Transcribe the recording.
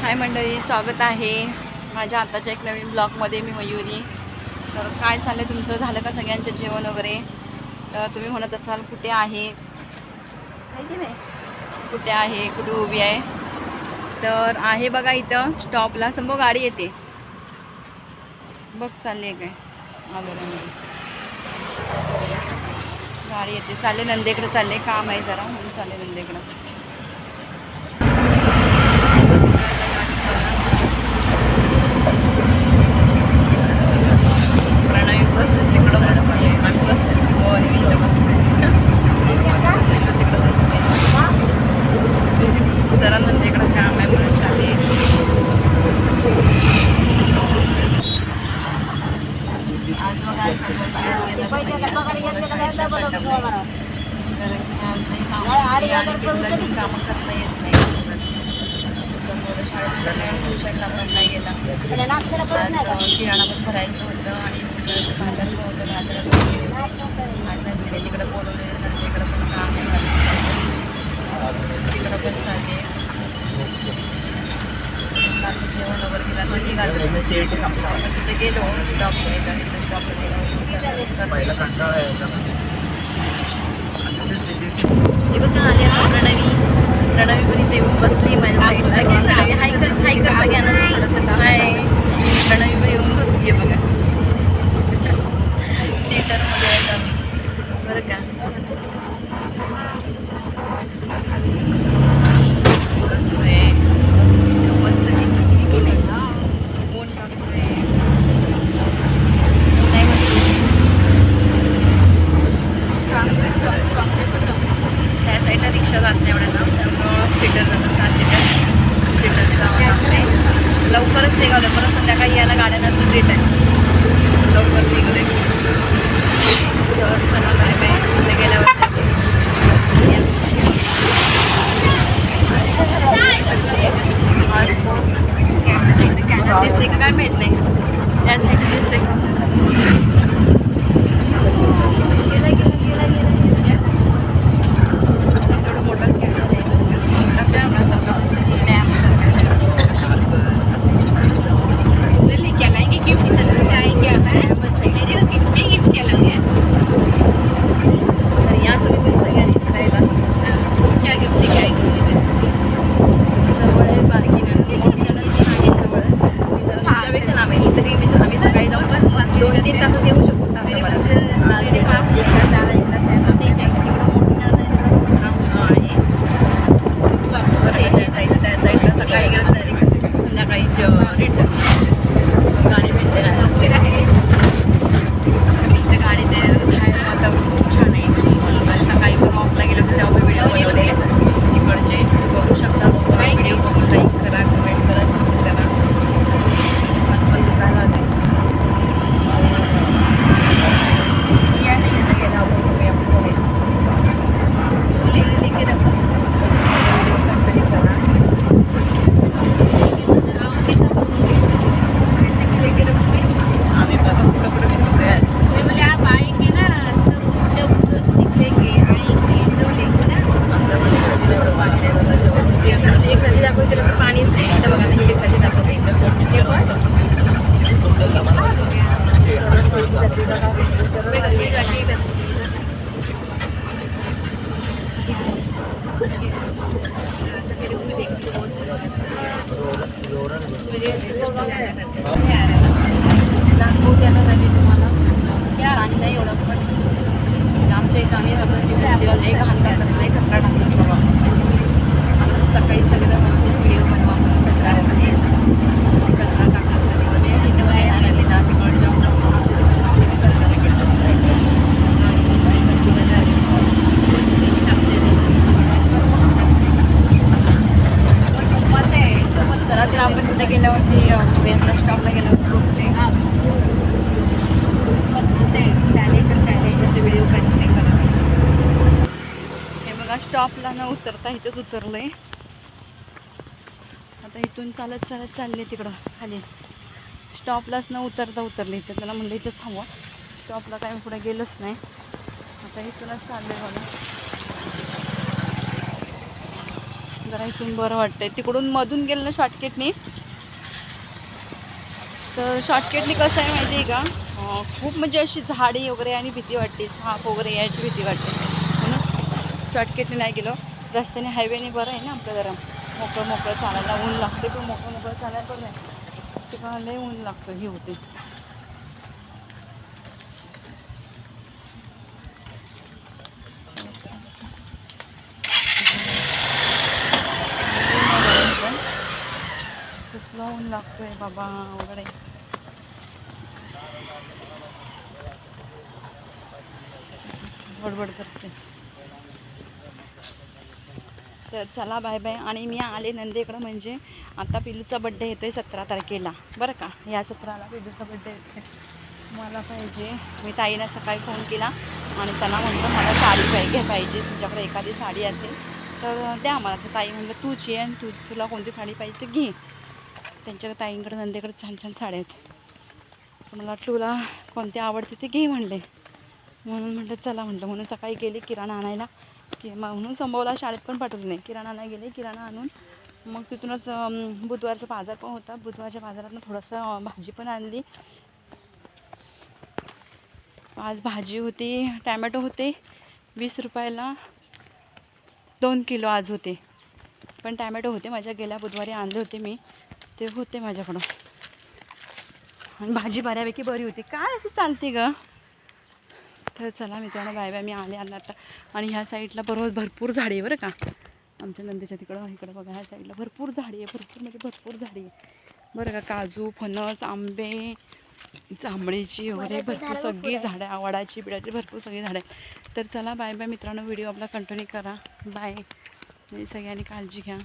हाय मंडळी स्वागत आहे माझ्या आताच्या एक नवीन ब्लॉगमध्ये मी मयुरी. तर काय चाललं तुमचं झालं का सगळ्यांचं जेवण वगैरे? तर तुम्ही म्हणत असाल कुठे आहे? की नाही? कुठे आहे? कुठे उभी आहे? तर आहे बघा इथं स्टॉपला समोर गाडी येते. बघ चालली आहे काय आलोरामध्ये गाडी येते. चालले नंदेकडे चालले. काम आहे जरा म्हणून चालले नंदेकडं प्रणवी बसले तिकडं बसते आम्ही बसते हो आणि मी इथं बसते तिकडं बसते जरा नंदेकडं काम आहे म्हणून चालले आज बघा आज समोर बाहेर गेलं तर काही कामं करता येत नाही समोर शाळेत ट्युशनला पण नाही गेला आज किराणा पण भरायचं होतं आणि मुलाचं बाजार पण होतं बाजारात आज नंदिने तिकडं बोलवले नंदिकडं पण काम आहे तिकडं पण चालले बाकी जेवण वगैरे दिला तर तिथे गेलो स्टॉपला एका तिथे गेलो पहिला कंटाळा यायचा हे बघा आले प्रणवी. प्रणवी पण इथे येऊन बसली माझ्या साईडला प्रणवी हाय कर हाय कर सगळ्यांना थोडंसं हाय प्रणवी पण येऊन बसली आहे बघा थिएटरमध्ये आहेत आम्ही बरं का बसलोय. मस्तपैकी की नाही? ऊन टाकतोय. ऊन आहे म्हणजे सांगतोय सांगतोय कसं त्या साईडला रिक्षा जात नाही एवढ्या लांब त्यामुळं सीटर जातात सात सीटर सीटर जावं लागते लवकरच निघालं परत संध्याकाळी यायला गाड्या नसतं लेट आहे. लवकर निघले तर चला काय बाय पुढे गेल्यावर आज कॅन्डल दिसते का काय माहीत नाही त्या साईड दिसते का गेला गेला गेला गेला एवढं मोठं कॅन्डल आहे मोठा कॅन्डल असा डॅम लेके आएंगे गिफ्ट की तरफ से आएंगे हमें मेरे को गिफ्ट में गिफ्ट क्या लगे तर या तुम्ही पण सगळ्यांनी फिरायला क्या गिफ्ट लेके आएंगे जवळ आहे बारकी नदी मोठी नदी आहे जवळ त्याच्यापेक्षा लांब आहे तरी म्हणजे आम्ही सकाळी जाऊन दोन तीन तासात येऊ शकतो तासाभरात. आणि काम देखा ज्यादा इतना से हम नहीं जाएंगे तिकडं मोठी नदी आहे. बरं, त्या साईडला त्या साईडला सकाळी गेलं डायरेक्ट संध्याकाळी रिटर्न गाडी भेटते ना फिर आएंगे इथं गाडी ते बाहेर वातावरण खूप छान आहे आणि सकाळी पण वॉकला गेलो तर तेव्हा व्हिडिओ बनवले तिकडचे बघू शकता व्हिडिओ बघून लाईक करा कमेंट करा support करा आज पण दुकान आले या नहीं इथं गेला आपण बघूया पुढे. लेके लेके रखो कंपनी करा लेके मतलब आओगे तब होंगे कैसे के लेके रखोगे आम्ही बघा कुठं कुठं फिरतोय आज. मैं बोले आप आएंगे ना तब जब उधर से निकलेंगे आएंगे तो लेके ना आमच्याकडे नदीला एवढं पाणी नाही बघा जवळ. म्हणजे एक नदी- एक नदी दाखवते त्याला पण पाणीच नाही इथं बघा ना ही एक नदी दाखवते इथं हे बघ. मैं घर में जाके कर मेरे को तुम्हाला त्या पाणी नाही एवढं पण आमच्या इथं आम्ही राहतो तिथे नदीला नाही घाण कचरा टाकतात सकाळी सगळं म्हणजे व्हिडिओ बनवा म्हणून कचरा म्हणजे कचरा टाकतात नदीमध्ये आणि सगळं येणार नदीला तिकडच्या कचरा चला तर तिथे गेल्यावरती वेस्टला स्टॉपला गेल्यावर बघते व्हिडिओ कंटिन्यू करा हे बघा स्टॉपला न उतरता इथंच उतरलंय. आता इथून चालत चालत चालले तिकडं खाली. स्टॉपलाच न उतरता उतरले इथं. त्याला म्हणलं इथंच थांबवा. स्टॉपला काय पुढे गेलोच नाही. आता इथूनच चाललंय बघा. जरा इथून बरं वाटतंय. तिकडून मधून गेलं ना शॉर्टकटनी तर शॉर्टकटनी कसं आहे माहिती आहे का? खूप म्हणजे अशी झाडी वगैरे आणि भीती वाटते साप वगैरे यायची भीती वाटते. म्हणून शॉर्टकटने नाही गेलो. रस्त्याने हायवेने बरं आहे ना आपलं जरा मोकळं मोकळं चालायला ऊन लागते पण मोकळं मोकळं चालायला बरं आहे तिकडं लय ऊन लागतं हे होते कसलं ऊन लागतोय बाबा वगैरे बडबड करते. तर चला बाय बाय आणि मी आले नंदेकडं म्हणजे आता पिलूचा बड्डे येतो आहे सतरा तारखेला. बरं का? या सतराला पिलूचा बड्डे येतोय. मला पाहिजे. मी ताईला सकाळी फोन केला आणि त्यांना म्हटलं मला साडी पाहिजे पाहिजे. तुमच्याकडे एखादी साडी असेल तर द्या मला. तर ताई म्हणलं तूच ये आणि तू तुला कोणती साडी पाहिजे ते घे. त्यांच्या ताईंकडे नंदेकडे छान छान साड्या आहेत. मला वाटलं तुला कोणती आवडते ते घे म्हणले. म्हणून म्हटलं चला म्हटलं. म्हणून सकाळी गेले किराणा आणायला. की मग म्हणून संभवला शाळेत पण पाठवले नाही. किराणा आणायला गेले. किराणा आणून मग तिथूनच बुधवारचा बाजार पण होता. बुधवारच्या बाजारातनं थोडंसं भाजी पण आणली. आज भाजी होती टॅमॅटो होते वीस रुपयाला दोन किलो आज होते. पण टॅमॅटो होते. माझ्या गेल्या बुधवारी आणले होते मी. ते होते माझ्याकडं आणि भाजी बऱ्यापैकी बरी होती. काय असं चालते ग? तर चला मित्रांनो बाय बाय. मी आले आला आता आणि ह्या साईडला बरोबर भरपूर झाडी आहे बरं का. आमच्या नंदेच्या तिकडं इकडं बघा ह्या साईडला भरपूर झाडी आहे. भरपूर म्हणजे भरपूर झाडी आहे. बरं का काजू फणस आंबे जांभळीची वगैरे भरपूर सगळी झाडं आहे. वडाची बिडाची भरपूर सगळी झाडं आहेत. तर चला बाय बाय मित्रांनो व्हिडिओ आपला कंटिन्यू करा. बाय. सगळ्यांनी काळजी घ्या.